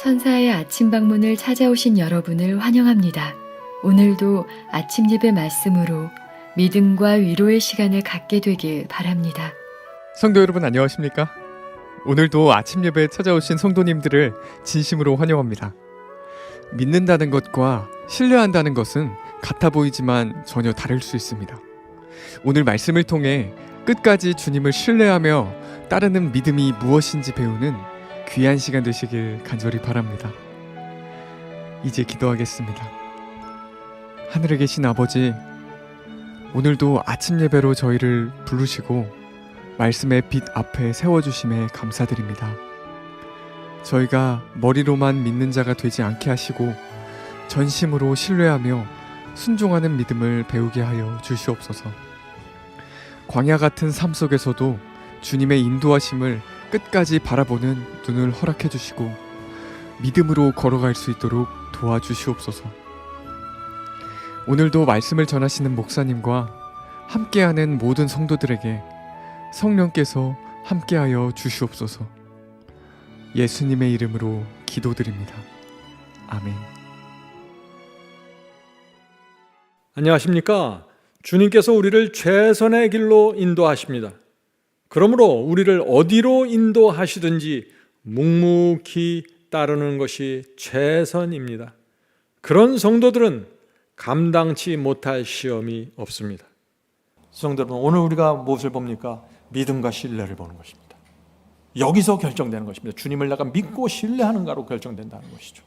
천사의 아침 방문을 찾아오신 여러분을 환영합니다. 오늘도 아침 예배 말씀으로 믿음과 위로의 시간을 갖게 되길 바랍니다. 성도 여러분 안녕하십니까? 오늘도 아침 예배에 찾아오신 성도님들을 진심으로 환영합니다. 믿는다는 것과 신뢰한다는 것은 같아 보이지만 전혀 다를 수 있습니다. 오늘 말씀을 통해 끝까지 주님을 신뢰하며 따르는 믿음이 무엇인지 배우는 귀한 시간 되시길 간절히 바랍니다. 이제 기도하겠습니다. 하늘에 계신 아버지, 오늘도 아침 예배로 저희를 부르시고 말씀의 빛 앞에 세워주심에 감사드립니다. 저희가 머리로만 믿는 자가 되지 않게 하시고 전심으로 신뢰하며 순종하는 믿음을 배우게 하여 주시옵소서. 광야 같은 삶 속에서도 주님의 인도하심을 끝까지 바라보는 눈을 허락해 주시고 믿음으로 걸어갈 수 있도록 도와주시옵소서. 오늘도 말씀을 전하시는 목사님과 함께하는 모든 성도들에게 성령께서 함께하여 주시옵소서. 예수님의 이름으로 기도드립니다. 아멘. 안녕하십니까? 주님께서 우리를 최선의 길로 인도하십니다. 그러므로 우리를 어디로 인도하시든지 묵묵히 따르는 것이 최선입니다. 그런 성도들은 감당치 못할 시험이 없습니다. 성도 여러분, 오늘 우리가 무엇을 봅니까? 믿음과 신뢰를 보는 것입니다. 여기서 결정되는 것입니다. 주님을 내가 믿고 신뢰하는가로 결정된다는 것이죠.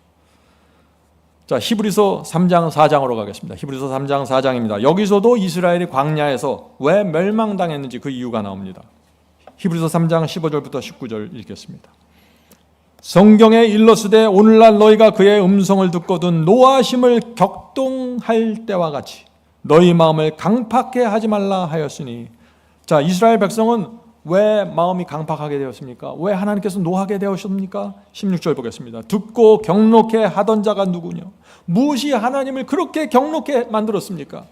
자, 히브리서 3장 4장으로 가겠습니다. 히브리서 3장 4장입니다. 여기서도 이스라엘이 광야에서 왜 멸망당했는지 그 이유가 나옵니다. 히브리서 3장 15절부터 19절 읽겠습니다. 성경에 일러스되 오늘날 너희가 그의 음성을 듣거든 노하심을 격동할 때와 같이 너희 마음을 강팍해 하지 말라 하였으니 자 이스라엘 백성은 왜 마음이 강팍하게 되었습니까? 왜 하나님께서 노하게 되었습니까? 16절 보겠습니다. 듣고 경록해 하던 자가 누구냐? 무엇이 하나님을 그렇게 경록해 만들었습니까?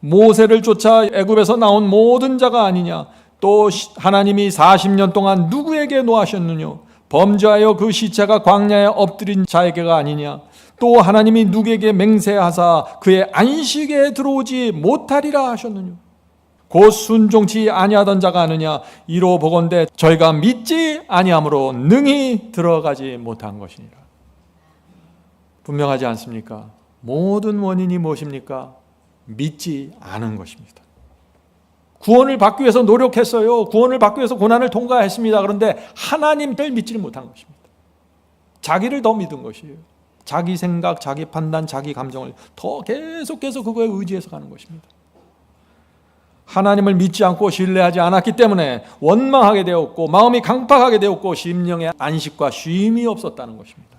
모세를 쫓아 애굽에서 나온 모든 자가 아니냐? 또 하나님이 40년 동안 누구에게 노하셨느냐? 범죄하여 그 시체가 광야에 엎드린 자에게가 아니냐? 또 하나님이 누구에게 맹세하사 그의 안식에 들어오지 못하리라 하셨느냐? 곧 순종치 아니하던 자가 아느냐 이로 보건대 저희가 믿지 아니함으로 능히 들어가지 못한 것이니라. 분명하지 않습니까? 모든 원인이 무엇입니까? 믿지 않은 것입니다. 구원을 받기 위해서 노력했어요. 구원을 받기 위해서 고난을 통과했습니다. 그런데 하나님을 믿지를 못한 것입니다. 자기를 더 믿은 것이에요. 자기 생각, 자기 판단, 자기 감정을 더 계속해서 그거에 의지해서 가는 것입니다. 하나님을 믿지 않고 신뢰하지 않았기 때문에 원망하게 되었고 마음이 강팍하게 되었고 심령의 안식과 쉼이 없었다는 것입니다.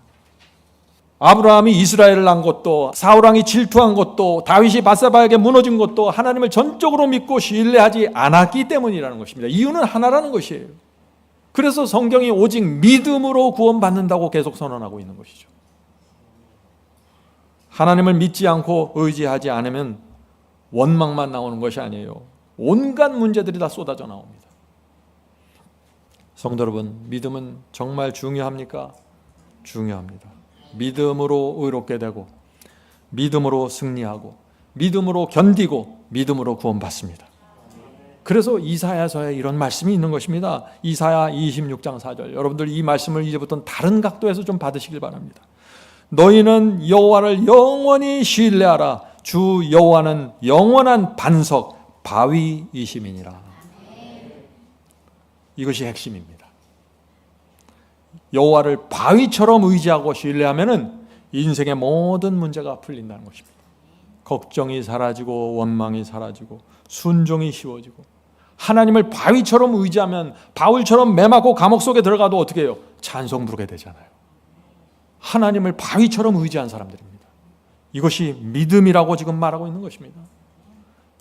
아브라함이 이스라엘을 낳은 것도 사울왕이 질투한 것도 다윗이 바세바에게 무너진 것도 하나님을 전적으로 믿고 신뢰하지 않았기 때문이라는 것입니다. 이유는 하나라는 것이에요. 그래서 성경이 오직 믿음으로 구원받는다고 계속 선언하고 있는 것이죠. 하나님을 믿지 않고 의지하지 않으면 원망만 나오는 것이 아니에요. 온갖 문제들이 다 쏟아져 나옵니다. 성도 여러분, 믿음은 정말 중요합니까? 중요합니다. 믿음으로 의롭게 되고, 믿음으로 승리하고, 믿음으로 견디고, 믿음으로 구원받습니다. 그래서 이사야서에 이런 말씀이 있는 것입니다. 이사야 26장 4절. 여러분들 이 말씀을 이제부터 다른 각도에서 좀 받으시길 바랍니다. 너희는 여호와를 영원히 신뢰하라. 주 여호와는 영원한 반석 바위이심이니라. 이것이 핵심입니다. 여호와를 바위처럼 의지하고 신뢰하면은 인생의 모든 문제가 풀린다는 것입니다. 걱정이 사라지고 원망이 사라지고 순종이 쉬워지고 하나님을 바위처럼 의지하면 바울처럼 매맞고 감옥 속에 들어가도 어떻게 해요? 찬송 부르게 되잖아요. 하나님을 바위처럼 의지한 사람들입니다. 이것이 믿음이라고 지금 말하고 있는 것입니다.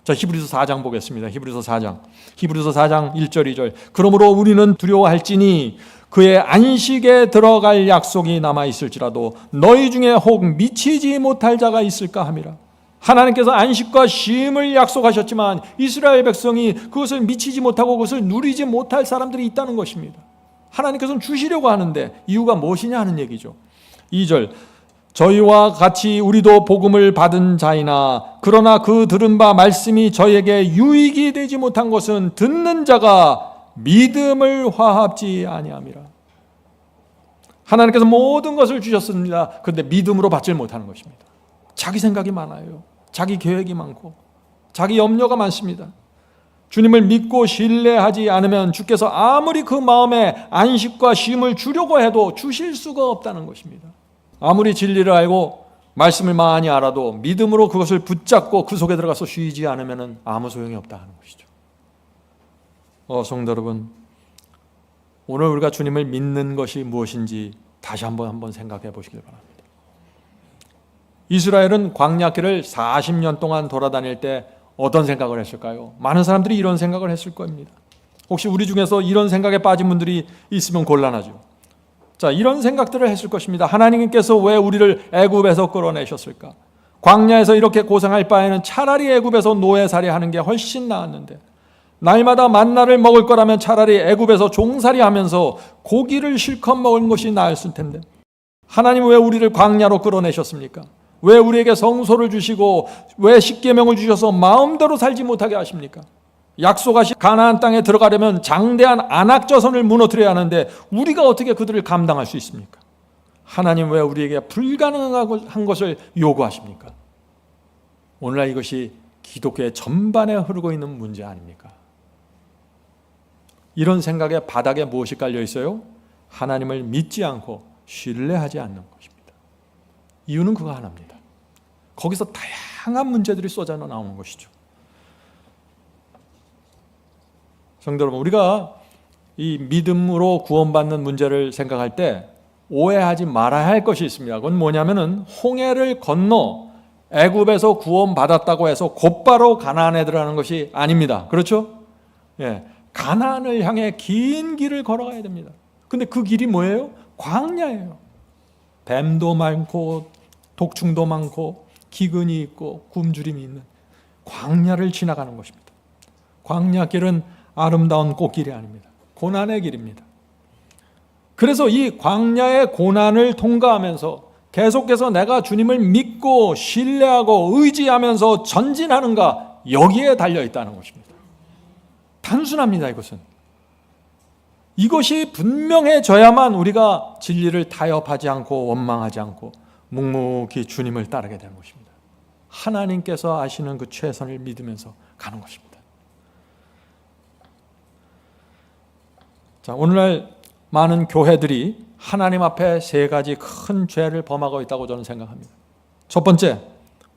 자, 히브리서 4장 보겠습니다. 히브리서 4장. 히브리서 4장 1절 2절. 그러므로 우리는 두려워할지니 그의 안식에 들어갈 약속이 남아 있을지라도 너희 중에 혹 미치지 못할 자가 있을까 함이라. 하나님께서 안식과 쉼을 약속하셨지만 이스라엘 백성이 그것을 미치지 못하고 그것을 누리지 못할 사람들이 있다는 것입니다. 하나님께서는 주시려고 하는데 이유가 무엇이냐 하는 얘기죠. 2절 저희와 같이 우리도 복음을 받은 자이나 그러나 그 들은 바 말씀이 저에게 유익이 되지 못한 것은 듣는 자가 믿음을 화합지 아니함이라. 하나님께서 모든 것을 주셨습니다. 그런데 믿음으로 받질 못하는 것입니다. 자기 생각이 많아요. 자기 계획이 많고 자기 염려가 많습니다. 주님을 믿고 신뢰하지 않으면 주께서 아무리 그 마음에 안식과 쉼을 주려고 해도 주실 수가 없다는 것입니다. 아무리 진리를 알고 말씀을 많이 알아도 믿음으로 그것을 붙잡고 그 속에 들어가서 쉬지 않으면 아무 소용이 없다 하는 것이죠. 어, 성도 여러분, 오늘 우리가 주님을 믿는 것이 무엇인지 다시 한번 한번 생각해 보시길 바랍니다. 이스라엘은 광야길을 40년 동안 돌아다닐 때 어떤 생각을 했을까요? 많은 사람들이 이런 생각을 했을 겁니다. 혹시 우리 중에서 이런 생각에 빠진 분들이 있으면 곤란하죠. 자, 이런 생각들을 했을 것입니다. 하나님께서 왜 우리를 애굽에서 끌어내셨을까? 광야에서 이렇게 고생할 바에는 차라리 애굽에서 노예살이 하는 게 훨씬 나았는데 날마다 만나를 먹을 거라면 차라리 애굽에서 종살이 하면서 고기를 실컷 먹은 것이 나았을 텐데 하나님 왜 우리를 광야로 끌어내셨습니까? 왜 우리에게 성소를 주시고 왜 십계명을 주셔서 마음대로 살지 못하게 하십니까? 약속하신 가나안 땅에 들어가려면 장대한 안악저선을 무너뜨려야 하는데 우리가 어떻게 그들을 감당할 수 있습니까? 하나님 왜 우리에게 불가능한 것을 요구하십니까? 오늘날 이것이 기독교의 전반에 흐르고 있는 문제 아닙니까? 이런 생각에 바닥에 무엇이 깔려 있어요? 하나님을 믿지 않고 신뢰하지 않는 것입니다. 이유는 그거 하나입니다. 거기서 다양한 문제들이 쏟아 나오는 것이죠. 성도 여러분, 우리가 이 믿음으로 구원받는 문제를 생각할 때 오해하지 말아야 할 것이 있습니다. 그건 뭐냐면은 홍해를 건너 애굽에서 구원받았다고 해서 곧바로 가나안에 들어가는 것이 아닙니다. 그렇죠? 예. 가나안을 향해 긴 길을 걸어가야 됩니다. 근데 그 길이 뭐예요? 광야예요. 뱀도 많고 독충도 많고 기근이 있고 굶주림이 있는 광야를 지나가는 것입니다. 광야길은 아름다운 꽃길이 아닙니다. 고난의 길입니다. 그래서 이 광야의 고난을 통과하면서 계속해서 내가 주님을 믿고 신뢰하고 의지하면서 전진하는가 여기에 달려 있다는 것입니다. 단순합니다, 이것은. 이것이 분명해져야만 우리가 진리를 타협하지 않고 원망하지 않고 묵묵히 주님을 따르게 되는 것입니다. 하나님께서 아시는 그 최선을 믿으면서 가는 것입니다. 자, 오늘날 많은 교회들이 하나님 앞에 세 가지 큰 죄를 범하고 있다고 저는 생각합니다. 첫 번째,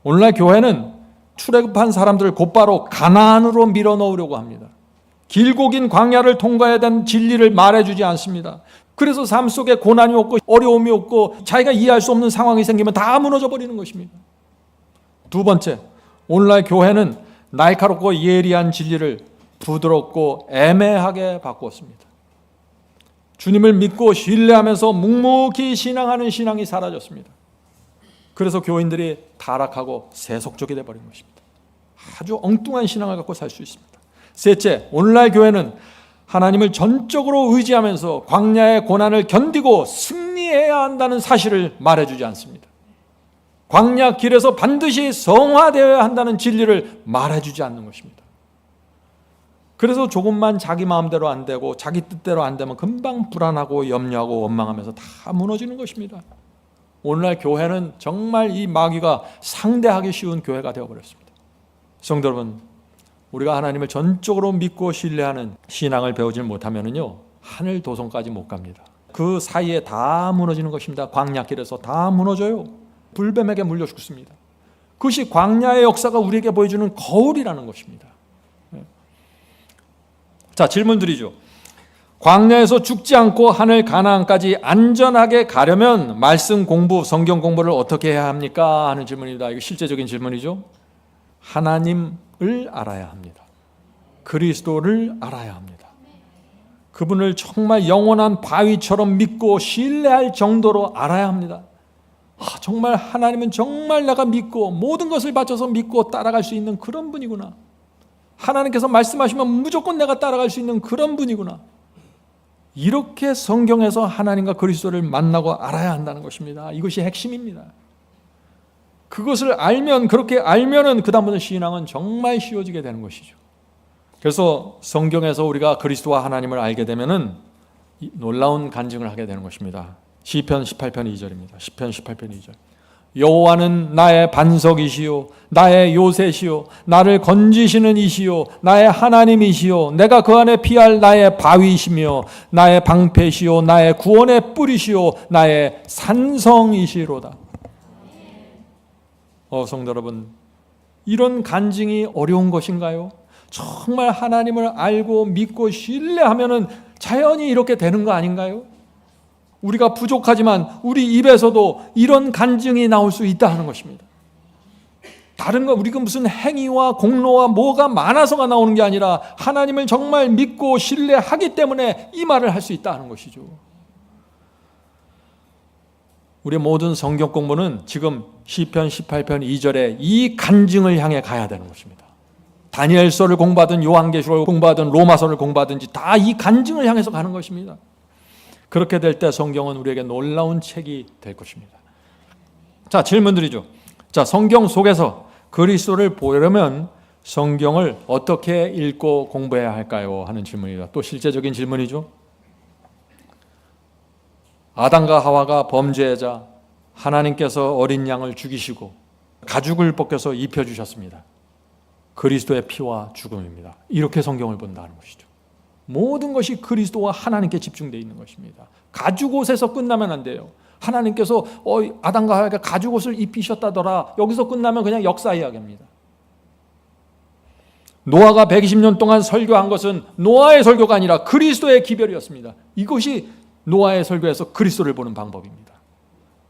오늘날 교회는 출애굽한 사람들을 곧바로 가나안으로 밀어넣으려고 합니다. 길고 긴 광야를 통과해야 되는 진리를 말해주지 않습니다. 그래서 삶 속에 고난이 없고 어려움이 없고 자기가 이해할 수 없는 상황이 생기면 다 무너져 버리는 것입니다. 두 번째, 오늘날 교회는 날카롭고 예리한 진리를 부드럽고 애매하게 바꾸었습니다. 주님을 믿고 신뢰하면서 묵묵히 신앙하는 신앙이 사라졌습니다. 그래서 교인들이 타락하고 세속적이 되어버린 것입니다. 아주 엉뚱한 신앙을 갖고 살 수 있습니다. 셋째, 오늘날 교회는 하나님을 전적으로 의지하면서 광야의 고난을 견디고 승리해야 한다는 사실을 말해주지 않습니다. 광야 길에서 반드시 성화되어야 한다는 진리를 말해주지 않는 것입니다. 그래서 조금만 자기 마음대로 안 되고 자기 뜻대로 안 되면 금방 불안하고 염려하고 원망하면서 다 무너지는 것입니다. 오늘날 교회는 정말 이 마귀가 상대하기 쉬운 교회가 되어버렸습니다. 성도 여러분, 우리가 하나님을 전적으로 믿고 신뢰하는 신앙을 배우지 못하면요 하늘 도성까지 못 갑니다. 그 사이에 다 무너지는 것입니다. 광야길에서 다 무너져요. 불뱀에게 물려 죽습니다. 그것이 광야의 역사가 우리에게 보여주는 거울이라는 것입니다. 자 질문 드리죠. 광야에서 죽지 않고 하늘 가나안까지 안전하게 가려면 말씀 공부, 성경 공부를 어떻게 해야 합니까? 하는 질문입니다. 이거 실제적인 질문이죠. 하나님 을 알아야 합니다. 그리스도를 알아야 합니다. 그분을 정말 영원한 바위처럼 믿고 신뢰할 정도로 알아야 합니다. 아, 정말 하나님은 정말 내가 믿고 모든 것을 바쳐서 믿고 따라갈 수 있는 그런 분이구나. 하나님께서 말씀하시면 무조건 내가 따라갈 수 있는 그런 분이구나. 이렇게 성경에서 하나님과 그리스도를 만나고 알아야 한다는 것입니다. 이것이 핵심입니다. 그것을 알면 그렇게 알면은 그다음부터 신앙은 정말 쉬워지게 되는 것이죠. 그래서 성경에서 우리가 그리스도와 하나님을 알게 되면은 이 놀라운 간증을 하게 되는 것입니다. 시편 18편 2절입니다. 시편 18편 2절. 여호와는 나의 반석이시요 나의 요새시요 나를 건지시는 이시요 나의 하나님이시요 내가 그 안에 피할 나의 바위시며 나의 방패시요 나의 구원의 뿌리시요 나의 산성이시로다. 어 성도 여러분 이런 간증이 어려운 것인가요? 정말 하나님을 알고 믿고 신뢰하면은 자연히 이렇게 되는 거 아닌가요? 우리가 부족하지만 우리 입에서도 이런 간증이 나올 수 있다 하는 것입니다. 다른 거 우리가 무슨 행위와 공로와 뭐가 많아서가 나오는 게 아니라 하나님을 정말 믿고 신뢰하기 때문에 이 말을 할 수 있다 하는 것이죠. 우리 모든 성경 공부는 지금 시편 18편 2절에 이 간증을 향해 가야 되는 것입니다. 다니엘서를 공부하든 요한계시록을 공부하든 로마서를 공부하든지 다 이 간증을 향해서 가는 것입니다. 그렇게 될 때 성경은 우리에게 놀라운 책이 될 것입니다. 자, 질문 드리죠. 자, 성경 속에서 그리스도를 보려면 성경을 어떻게 읽고 공부해야 할까요? 하는 질문이다. 또 실제적인 질문이죠. 아담과 하와가 범죄자 하나님께서 어린 양을 죽이시고 가죽을 벗겨서 입혀 주셨습니다. 그리스도의 피와 죽음입니다. 이렇게 성경을 본다는 것이죠. 모든 것이 그리스도와 하나님께 집중되어 있는 것입니다. 가죽 옷에서 끝나면 안 돼요. 하나님께서 어, 아담과 하와가 가죽 옷을 입히셨다더라. 여기서 끝나면 그냥 역사 이야기입니다. 노아가 120년 동안 설교한 것은 노아의 설교가 아니라 그리스도의 기별이었습니다. 이것이 노아의 설교에서 그리스도를 보는 방법입니다.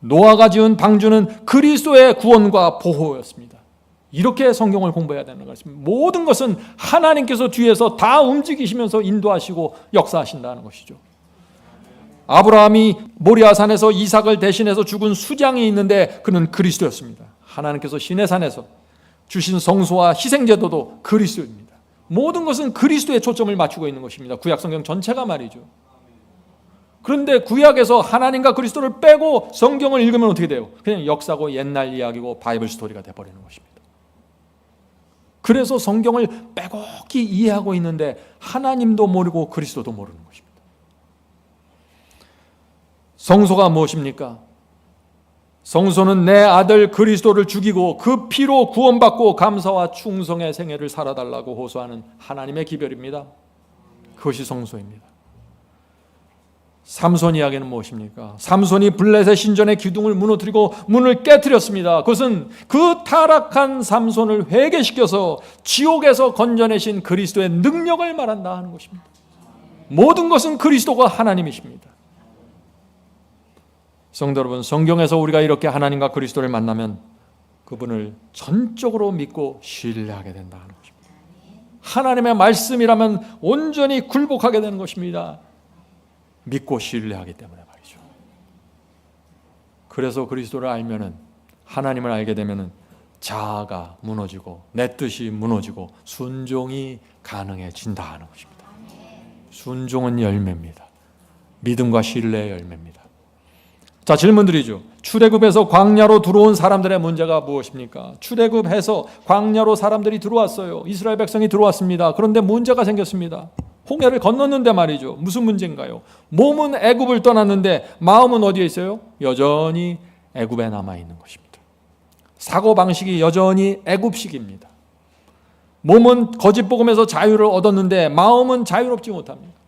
노아가 지은 방주는 그리스도의 구원과 보호였습니다. 이렇게 성경을 공부해야 되는 것입니다. 모든 것은 하나님께서 뒤에서 다 움직이시면서 인도하시고 역사하신다는 것이죠. 아브라함이 모리아산에서 이삭을 대신해서 죽은 수장이 있는데 그는 그리스도였습니다. 하나님께서 시내산에서 주신 성소와 희생제도도 그리스도입니다. 모든 것은 그리스도에 초점을 맞추고 있는 것입니다. 구약 성경 전체가 말이죠. 그런데 구약에서 하나님과 그리스도를 빼고 성경을 읽으면 어떻게 돼요? 그냥 역사고 옛날 이야기고 바이블 스토리가 돼 버리는 것입니다. 그래서 성경을 빼곡히 이해하고 있는데 하나님도 모르고 그리스도도 모르는 것입니다. 성소가 무엇입니까? 성소는 내 아들 그리스도를 죽이고 그 피로 구원받고 감사와 충성의 생애를 살아달라고 호소하는 하나님의 기별입니다. 그것이 성소입니다. 삼손 이야기는 무엇입니까? 삼손이 블레셋 신전의 기둥을 무너뜨리고 문을 깨뜨렸습니다. 그것은 그 타락한 삼손을 회개시켜서 지옥에서 건져내신 그리스도의 능력을 말한다 하는 것입니다. 모든 것은 그리스도가 하나님이십니다. 성도 여러분, 성경에서 우리가 이렇게 하나님과 그리스도를 만나면 그분을 전적으로 믿고 신뢰하게 된다는 것입니다. 하나님의 말씀이라면 온전히 굴복하게 되는 것입니다. 믿고 신뢰하기 때문에 말이죠. 그래서 그리스도를 알면은 하나님을 알게 되면은 자아가 무너지고 내 뜻이 무너지고 순종이 가능해진다 하는 것입니다. 순종은 열매입니다. 믿음과 신뢰의 열매입니다. 자, 질문 드리죠. 출애굽에서 광야로 들어온 사람들의 문제가 무엇입니까? 출애굽해서 광야로 사람들이 들어왔어요. 이스라엘 백성이 들어왔습니다. 그런데 문제가 생겼습니다. 홍해를 건넜는데 말이죠. 무슨 문제인가요? 몸은 애굽을 떠났는데 마음은 어디에 있어요? 여전히 애굽에 남아 있는 것입니다. 사고 방식이 여전히 애굽식입니다. 몸은 거짓 복음에서 자유를 얻었는데 마음은 자유롭지 못합니다.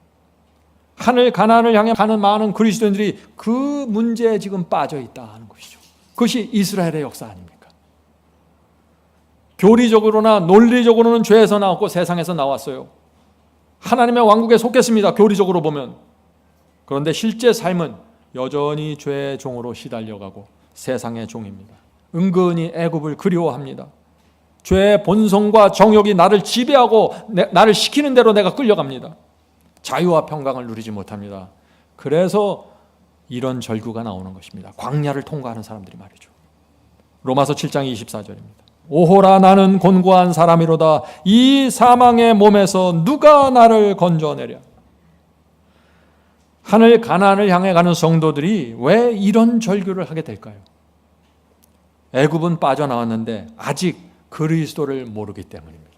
하늘 가나안을 향해 가는 많은 그리스도인들이 그 문제에 지금 빠져 있다 하는 것이죠. 그것이 이스라엘의 역사 아닙니까? 교리적으로나 논리적으로는 죄에서 나왔고 세상에서 나왔어요. 하나님의 왕국에 속했습니다. 교리적으로 보면. 그런데 실제 삶은 여전히 죄의 종으로 시달려가고 세상의 종입니다. 은근히 애굽을 그리워합니다. 죄의 본성과 정욕이 나를 지배하고 내, 나를 시키는 대로 내가 끌려갑니다. 자유와 평강을 누리지 못합니다. 그래서 이런 절규가 나오는 것입니다. 광야를 통과하는 사람들이 말이죠. 로마서 7장 24절입니다. 오호라 나는 곤고한 사람이로다 이 사망의 몸에서 누가 나를 건져내랴 하늘 가나안을 향해 가는 성도들이 왜 이런 절규를 하게 될까요? 애굽은 빠져나왔는데 아직 그리스도를 모르기 때문입니다.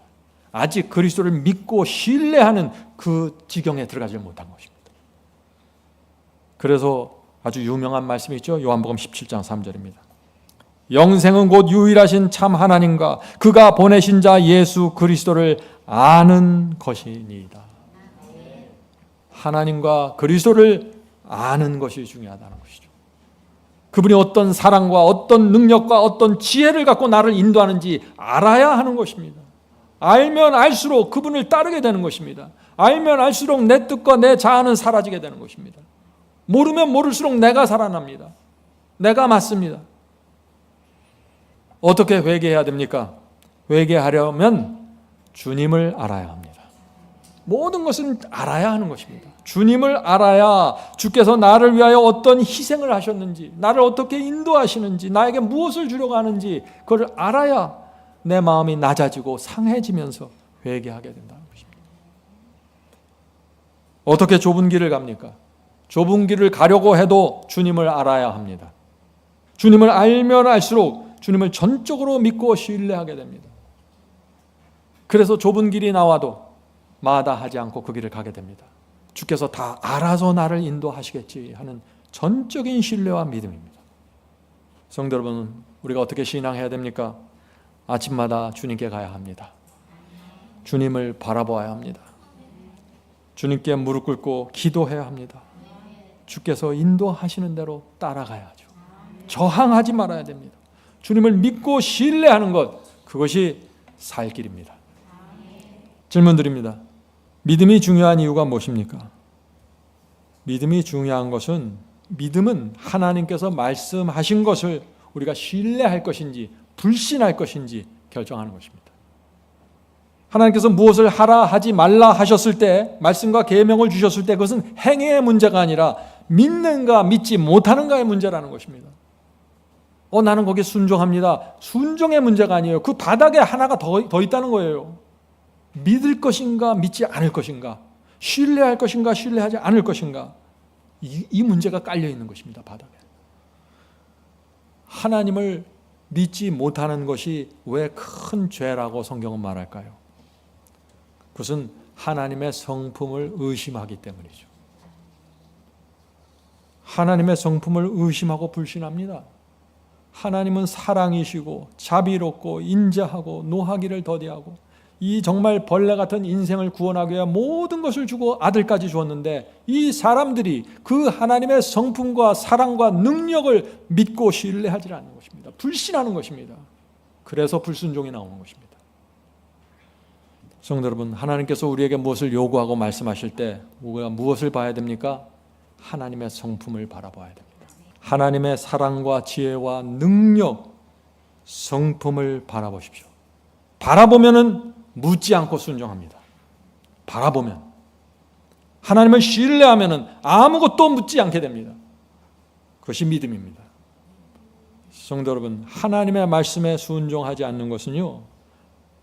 아직 그리스도를 믿고 신뢰하는 그 지경에 들어가지 못한 것입니다. 그래서 아주 유명한 말씀이 있죠. 요한복음 17장 3절입니다. 영생은 곧 유일하신 참 하나님과 그가 보내신 자 예수 그리스도를 아는 것이니이다. 하나님과 그리스도를 아는 것이 중요하다는 것이죠. 그분이 어떤 사랑과 어떤 능력과 어떤 지혜를 갖고 나를 인도하는지 알아야 하는 것입니다. 알면 알수록 그분을 따르게 되는 것입니다. 알면 알수록 내 뜻과 내 자아는 사라지게 되는 것입니다. 모르면 모를수록 내가 살아납니다. 내가 맞습니다. 어떻게 회개해야 됩니까? 회개하려면 주님을 알아야 합니다. 모든 것은 알아야 하는 것입니다. 주님을 알아야 주께서 나를 위하여 어떤 희생을 하셨는지, 나를 어떻게 인도하시는지, 나에게 무엇을 주려고 하는지, 그걸 알아야 내 마음이 낮아지고 상해지면서 회개하게 된다는 것입니다. 어떻게 좁은 길을 갑니까? 좁은 길을 가려고 해도 주님을 알아야 합니다. 주님을 알면 알수록 주님을 전적으로 믿고 신뢰하게 됩니다. 그래서 좁은 길이 나와도 마다하지 않고 그 길을 가게 됩니다. 주께서 다 알아서 나를 인도하시겠지 하는 전적인 신뢰와 믿음입니다. 성도 여러분, 우리가 어떻게 신앙해야 됩니까? 아침마다 주님께 가야 합니다. 주님을 바라보아야 합니다. 주님께 무릎 꿇고 기도해야 합니다. 주께서 인도하시는 대로 따라가야죠. 저항하지 말아야 됩니다. 주님을 믿고 신뢰하는 것, 그것이 살 길입니다. 질문 드립니다. 믿음이 중요한 이유가 무엇입니까? 믿음이 중요한 것은 믿음은 하나님께서 말씀하신 것을 우리가 신뢰할 것인지 불신할 것인지 결정하는 것입니다. 하나님께서 무엇을 하라 하지 말라 하셨을 때 말씀과 계명을 주셨을 때 그것은 행위의 문제가 아니라 믿는가 믿지 못하는가의 문제라는 것입니다. 어 나는 거기에 순종합니다. 순종의 문제가 아니에요. 그 바닥에 하나가 더, 더 있다는 거예요. 믿을 것인가 믿지 않을 것인가 신뢰할 것인가 신뢰하지 않을 것인가 이, 이 문제가 깔려 있는 것입니다. 바닥에. 하나님을 믿지 못하는 것이 왜 큰 죄라고 성경은 말할까요? 그것은 하나님의 성품을 의심하기 때문이죠. 하나님의 성품을 의심하고 불신합니다. 하나님은 사랑이시고 자비롭고 인자하고 노하기를 더디하고 이 정말 벌레 같은 인생을 구원하기 위해 모든 것을 주고 아들까지 주었는데 이 사람들이 그 하나님의 성품과 사랑과 능력을 믿고 신뢰하지 않는 것입니다. 불신하는 것입니다. 그래서 불순종이 나오는 것입니다. 성도 여러분, 하나님께서 우리에게 무엇을 요구하고 말씀하실 때 우리가 무엇을 봐야 됩니까? 하나님의 성품을 바라봐야 됩니다. 하나님의 사랑과 지혜와 능력, 성품을 바라보십시오. 바라보면은 묻지 않고 순종합니다. 바라보면 하나님을 신뢰하면은 아무것도 묻지 않게 됩니다. 그것이 믿음입니다. 성도 여러분, 하나님의 말씀에 순종하지 않는 것은요.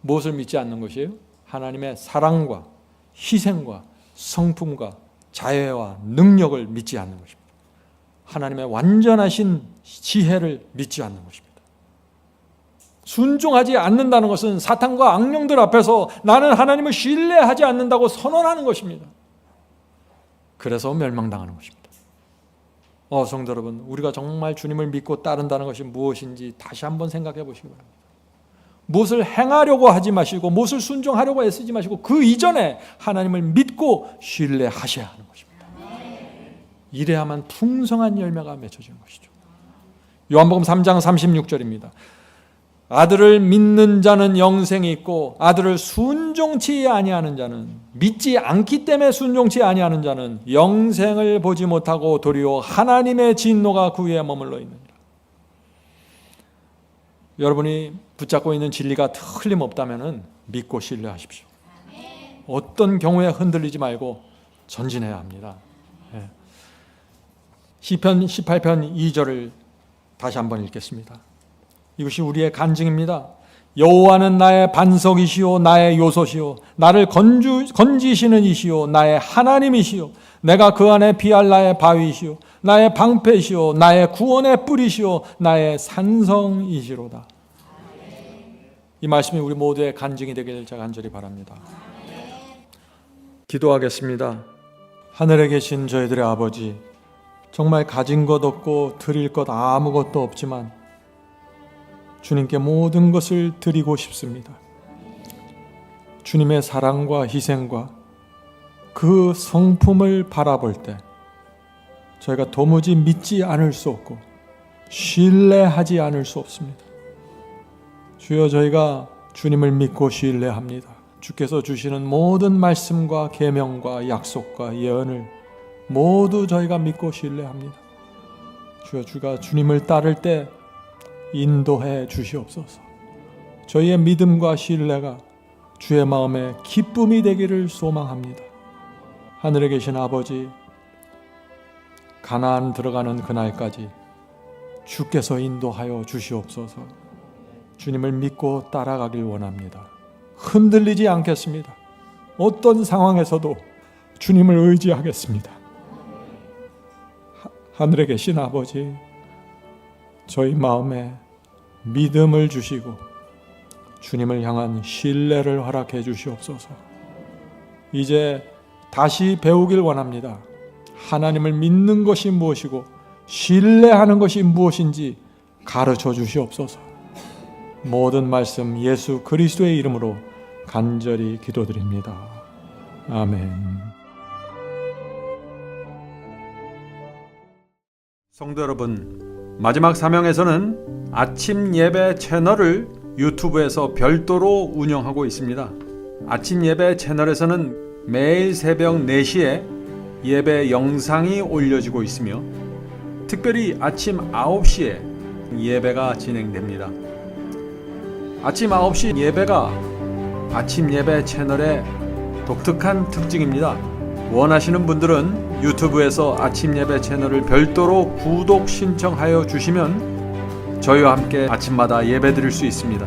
무엇을 믿지 않는 것이에요? 하나님의 사랑과 희생과 성품과 자애와 능력을 믿지 않는 것입니다. 하나님의 완전하신 지혜를 믿지 않는 것입니다. 순종하지 않는다는 것은 사탄과 악령들 앞에서 나는 하나님을 신뢰하지 않는다고 선언하는 것입니다. 그래서 멸망당하는 것입니다. 어, 성도 여러분, 우리가 정말 주님을 믿고 따른다는 것이 무엇인지 다시 한번 생각해 보시기 바랍니다. 무엇을 행하려고 하지 마시고 무엇을 순종하려고 애쓰지 마시고 그 이전에 하나님을 믿고 신뢰하셔야 하는 것입니다. 이래야만 풍성한 열매가 맺혀지는 것이죠. 요한복음 3장 36절입니다. 아들을 믿는 자는 영생이 있고 아들을 순종치 아니하는 자는 믿지 않기 때문에 순종치 아니하는 자는 영생을 보지 못하고 도리어 하나님의 진노가 그 위에 머물러 있느니라. 여러분이 붙잡고 있는 진리가 틀림없다면 믿고 신뢰하십시오. 어떤 경우에 흔들리지 말고 전진해야 합니다. 예. 시편 18편 2절을 다시 한번 읽겠습니다. 이것이 우리의 간증입니다. 여호와는 나의 반석이시요 나의 요소시요 나를 건주, 건지시는 이시요 나의 하나님이시요 내가 그 안에 피할 나의 바위시요 나의 방패시요 나의 구원의 뿌리시요 나의 산성이시로다. 이 말씀이 우리 모두의 간증이 되기를 제가 간절히 바랍니다. 기도하겠습니다. 하늘에 계신 저희들의 아버지, 정말 가진 것 없고 드릴 것 아무것도 없지만 주님께 모든 것을 드리고 싶습니다. 주님의 사랑과 희생과 그 성품을 바라볼 때 저희가 도무지 믿지 않을 수 없고 신뢰하지 않을 수 없습니다. 주여 저희가 주님을 믿고 신뢰합니다. 주께서 주시는 모든 말씀과 계명과 약속과 예언을 모두 저희가 믿고 신뢰합니다. 주여 주가 주님을 따를 때 인도해 주시옵소서. 저희의 믿음과 신뢰가 주의 마음에 기쁨이 되기를 소망합니다. 하늘에 계신 아버지, 가나안 들어가는 그날까지 주께서 인도하여 주시옵소서. 주님을 믿고 따라가길 원합니다. 흔들리지 않겠습니다. 어떤 상황에서도 주님을 의지하겠습니다. 하- 하늘에 계신 아버지, 저희 마음에 믿음을 주시고 주님을 향한 신뢰를 허락해 주시옵소서. 이제 다시 배우길 원합니다. 하나님을 믿는 것이 무엇이고 신뢰하는 것이 무엇인지 가르쳐 주시옵소서. 모든 말씀 예수 그리스도의 이름으로 간절히 기도드립니다. 아멘. 성도 여러분, 마지막 사명에서는 아침 예배 채널을 유튜브에서 별도로 운영하고 있습니다. 아침 예배 채널에서는 매일 새벽 4시에 예배 영상이 올려지고 있으며 특별히 아침 9시에 예배가 진행됩니다. 아침 9시 예배가 아침 예배 채널의 독특한 특징입니다. 원하시는 분들은 유튜브에서 아침 예배 채널을 별도로 구독 신청하여 주시면 저희와 함께 아침마다 예배 드릴 수 있습니다.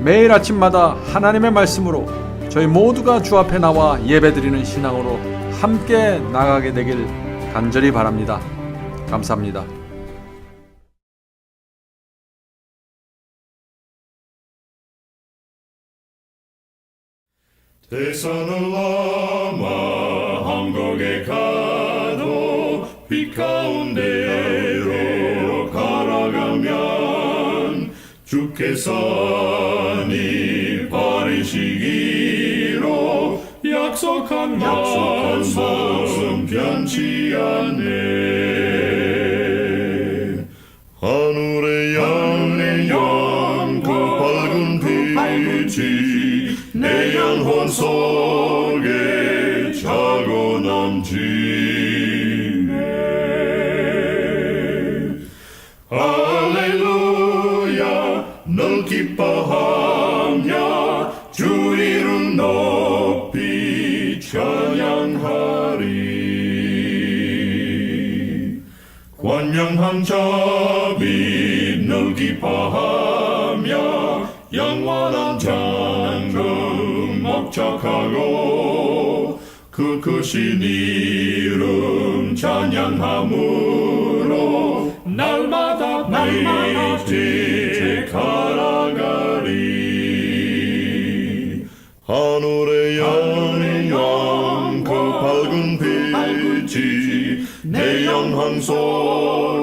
매일 아침마다 하나님의 말씀으로 저희 모두가 주 앞에 나와 예배 드리는 신앙으로 함께 나가게 되길 간절히 바랍니다. 감사합니다. 넘어 한국에 가도 빛 가운데로 걸어가면 주께서 니 버리시기로 약속한 말씀 변치 않네. 하늘의 양의 그 밝은 빛이 내 영혼 속 늘 기뻐하며 영원한 장금 목적하고 그 크신 이름 찬양함으로 날마다 걸어가리. 하늘의 영광 그 밝은 빛이 내 영혼 속